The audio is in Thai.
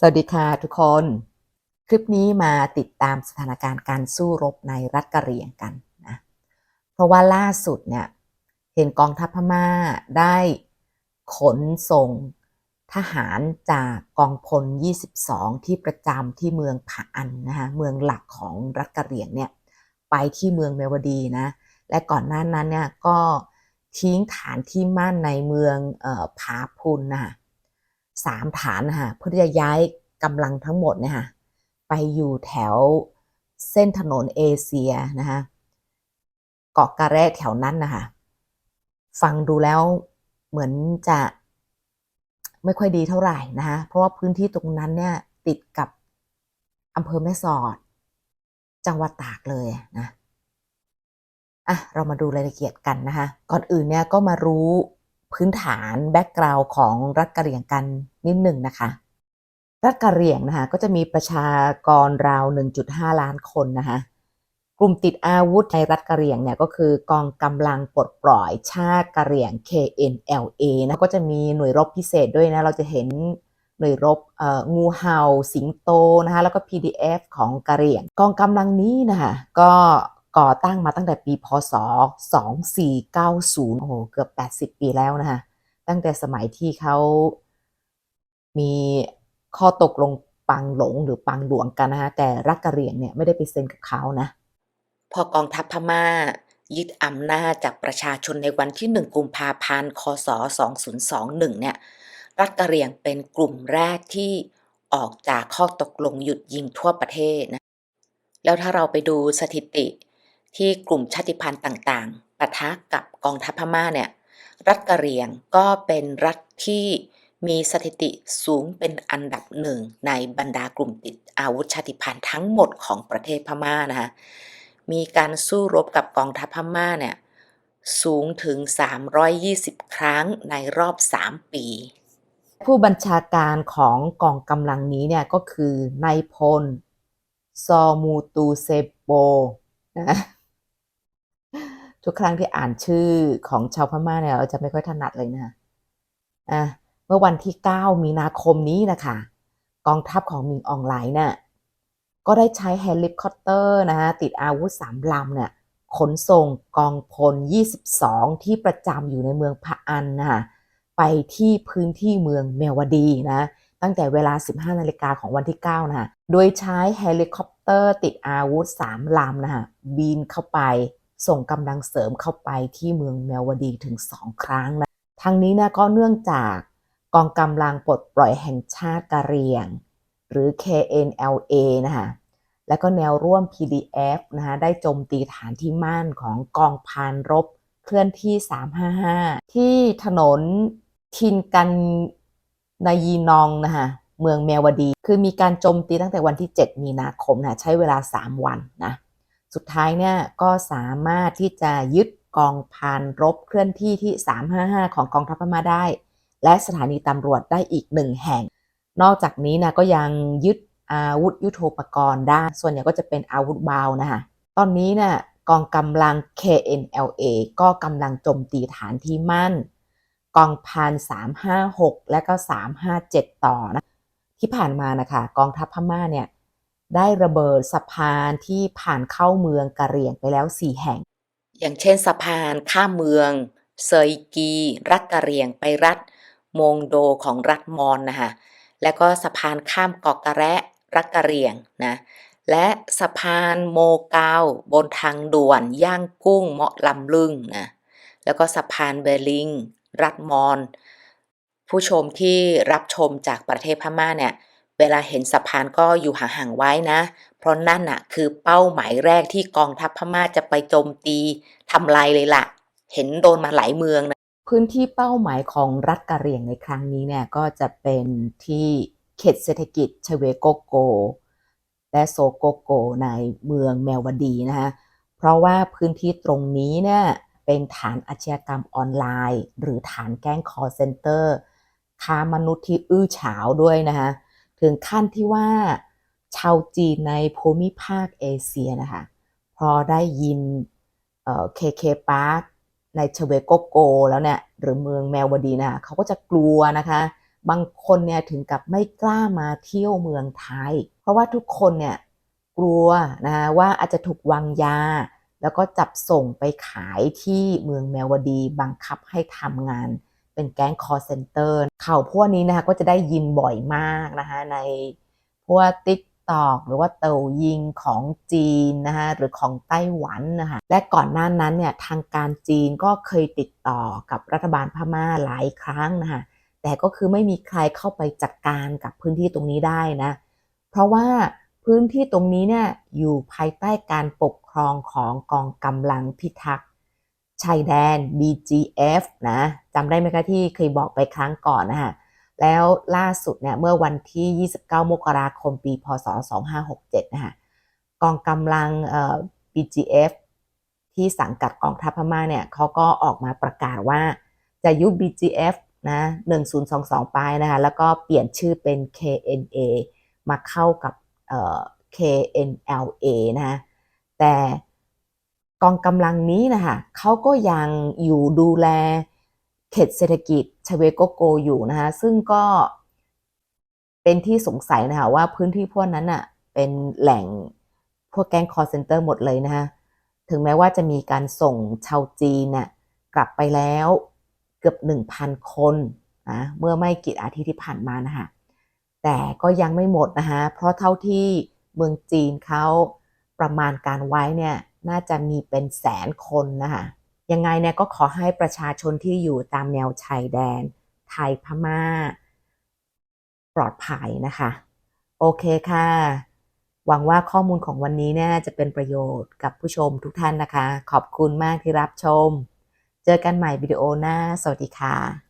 สวัสดีค่ะทุกคน คลิปนี้มาติดตามสถานการณ์การสู้รบในรัฐกะเหรี่ยงกันนะ เพราะว่าล่าสุดเนี่ยเห็นกองทัพพม่าได้ขนส่งทหารจากกองพล 22 ที่ประจำที่เมืองผาอันนะคะเมืองหลักของรัฐกะเหรี่ยงเนี่ยไปที่เมืองเมวดีนะ และก่อนหน้านั้นเนี่ยก็ทิ้งฐานที่มั่นในเมืองออผาพุนนะคะ สามฐานนะคะเพื่อที่จะย้ายกำลังทั้งหมดเนี่ยค่ะไปอยู่แถวเส้นถนนเอเชียนะคะเกาะกะแร่แถวนั้นนะคะฟังดูแล้วเหมือนจะไม่ค่อยดีเท่าไหร่นะคะเพราะว่าพื้นที่ตรงนั้นเนี่ยติดกับอำเภอแม่สอด จังหวัดตากเลยนะอะเรามาดูรายละเอียดกันนะคะ ก่อนอื่นเนี่ยก็มารู้ พื้นฐานแบ็กกราวน์ของรัฐกะเหรี่ยงกันนิดหนึ่งนะคะ รัฐกะเหรี่ยงนะคะก็จะมีประชากรราว 1.5 ล้านคนนะคะกลุ่มติดอาวุธในรัฐกะเหรี่ยงเนี่ยก็คือกองกำลังปลดปล่อยชาติกะเหรี่ยง KNLA นะก็จะมีหน่วยรบพิเศษด้วยนะเราจะเห็นหน่วยรบงูเห่าสิงโตนะคะแล้วก็ PDF ของกะเหรี่ยง กองกำลังนี้นะคะก็ ก่อตั้งมาตั้งแต่ปีพศ 2490 โอ้โห เกือบ 80 ปีแล้วนะคะตั้งแต่สมัยที่เขามีข้อตกลงปังหลงหรือปังหลวงกันนะคะแต่รัฐกะเหรี่ยงเนี่ยไม่ได้ไปเซ็นกับเขานะ พอกองทัพพม่ายึดอำนาจจากประชาชนในวันที่ 1 กุมภาพันธ์ คศ 2021 เนี่ย รัฐกะเหรี่ยงเป็นกลุ่มแรกที่ออกจากข้อตกลงหยุดยิงทั่วประเทศนะ แล้วถ้าเราไปดูสถิติ ที่กลุ่มชาติพันธุ์ต่างๆปะทะกับกองทัพพม่าเนี่ยรัฐกะเหรี่ยงก็เป็นรัฐที่มีสถิติสูงเป็นอันดับหนึ่งในบรรดากลุ่มติดอาวุธชาติพันธุ์ทั้งหมดของประเทศพม่านะคะมีการสู้รบกับกองทัพพม่าเนี่ยสูงถึง 320 ครั้งในรอบ 3 ปี ผู้บัญชาการของกองกำลังนี้เนี่ยก็คือนายพล ซอมูตูเซโปนะ ทุกครั้งที่อ่านชื่อของชาวพม่าเนี่ยเราจะไม่ค่อยถนัดเลยนะอะเมื่อวันที่ 9 มีนาคมนี้นะคะกองทัพของมิงอองไลน์เนี่ยก็ได้ใช้เฮลิคอปเตอร์นะฮะติดอาวุธสามลำเนี่ยขนส่งกองพล 22 ที่ประจำอยู่ในเมืองพะอันนะคะไปที่พื้นที่เมืองเมวดีนะตั้งแต่เวลา 15 นาฬิกาของวันที่ 9 นะคะโดยใช้เฮลิคอปเตอร์ติดอาวุธ 3 ลำนะคะบินเข้าไป ส่งกำลังเสริมเข้าไปที่เมืองเมลวดีถึง2ครั้งนะทั้งนี้นะก็เนื่องจากกองกำลังปลดปล่อยแห่งชาติกะเรียง หรือ KNLA นะคะและก็แนวร่วม PDF นะคะได้โจมตีฐานที่มั่นของกองพานรบเคลื่อนที่ 355 ที่ถนนทินกันนายีนองนะคะเมืองเมวดี คือมีการโจมตีตั้งแต่วันที่ 7 มีนาคมนะใช้เวลา 3 วันนะ สุดท้ายเนี่ยก็สามารถที่จะยึดกองพานรบเคลื่อนที่ที่ 355 ของกองทัพพม่าได้ และสถานีตำรวจได้อีกหนึ่งแห่ง นอกจากนี้นะก็ยังยึดอาวุธยุโทโธปกรณ์ได้ ส่วนใหญ่ก็จะเป็นอาวุธเบานะคะตอนนี้เนี่ยกองกำลัง KNLA ก็กำลังโจมตีฐานที่มั่น กองพัน356 และก็ 357 ต่อนะที่ผ่านมานะคะกองทัพพม่าเนี่ย ได้ระเบิดสะพานที่ผ่านเข้าเมืองกะเหรี่ยงไปแล้ว4แห่ง อย่างเช่นสะพานข้ามเมืองเซยกี รัฐกะเหรี่ยงไปรัฐโมงโดของรัฐมอนนะคะแล้วก็สะพานข้ามเกาะกะแระรัฐกะเหรี่ยงนะและสะพานโมกาวบนทางด่วนย่างกุ้งเมาะลำลึงนะแล้วก็สะพานเบลิง รัฐมอน ผู้ชมที่รับชมจากประเทศพม่าเนี่ย เวลาเห็นสะพานก็อยู่ห่างๆไว้นะ เพราะนั่นน่ะ คือเป้าหมายแรกที่กองทัพพม่าจะไปโจมตีทำลายเลยล่ะ เห็นโดนมาหลายเมืองนะ พื้นที่เป้าหมายของรัฐกะเหรี่ยงในครั้งนี้เนี่ยก็จะเป็นที่เขตเศรษฐกิจชเวโกโก และโซโกโกในเมืองแมวดีนะคะเพราะว่าพื้นที่ตรงนี้เนี่ยเป็นฐานอาชญากรรมออนไลน์ หรือฐานแกล้งคอเซนเตอร์ค้ามนุษย์ที่อื้อฉาวด้วยนะคะ ถึงขั้นที่ว่าชาวจีนในภูมิภาคเอเชียนะคะพอได้ยินเคเคปาร์คในเชเวโกโก แล้วเนี่ยหรือเมืองแมวดีนะะเขาก็จะกลัวนะคะ บางคนเนี่ยถึงกับไม่กล้ามาเที่ยวเมืองไทย เพราะว่าทุกคนเนี่ยกลัวนะะว่าอาจจะถูกวางยา แล้วก็จับส่งไปขายที่เมืองแมวดีบังคับให้ทำงาน เป็นแก๊งคอร์เซนเตอร์ข่าวพวกนี้นะคะก็จะได้ยินบ่อยมากนะคะในพวกติ๊กตอกหรือว่าเตายิงของจีนนะคะหรือของไต้หวันนะคะและก่อนหน้านั้นเนี่ยทางการจีนก็เคยติดต่อกับรัฐบาลพม่าหลายครั้งนะคะแต่ก็คือไม่มีใครเข้าไปจัดการกับพื้นที่ตรงนี้ได้นะ เพราะว่าพื้นที่ตรงนี้เนี่ยอยู่ภายใต้การปกครองของกองกำลังพิทักษ์ ชายแดน BGF นะจำได้ไหมคะที่เคยบอกไปครั้งก่อนนะคะแล้วล่าสุดเนี่ยเมื่อวันที่ 29 มกราคมปี พศ 2567 นะคะกองกำลังเอ่อ BGF ที่สังกัดกองทัพพม่าเนี่ยเขาก็ออกมาประกาศว่าจะยุบ BGF นะ1022 ไปนะคะแล้วก็เปลี่ยนชื่อเป็น KNA มาเข้ากับเอ่อ KNLA นะคะแต่ กองกำลังนี้นะคะเขาก็ยังอยู่ดูแลเขตเศรษฐกิจชเวโกโกอยู่นะคะซึ่งก็เป็นที่สงสัยนะคะว่าพื้นที่พวกนั้นอะเป็นแหล่งพวกแก๊งคอร์เซนเตอร์หมดเลยนะคะถึงแม้ว่าจะมีการส่งชาวจีนน่ะกลับไปแล้วเกือบ 1,000 คนนะเมื่อไม่กี่อาทิตย์ที่ผ่านมานะคะแต่ก็ยังไม่หมดนะคะเพราะเท่าที่เมืองจีนเขาประมาณการไว้เนี่ย น่าจะมีเป็นแสนคนนะคะยังไงเนี่ยก็ขอให้ประชาชนที่อยู่ตามแนวชายแดน ไทยพม่า ปลอดภัยนะคะ โอเคค่ะ หวังว่าข้อมูลของวันนี้เนี่ยจะเป็นประโยชน์กับผู้ชมทุกท่านนะคะ ขอบคุณมากที่รับชม เจอกันใหม่วิดีโอหน้า สวัสดีค่ะ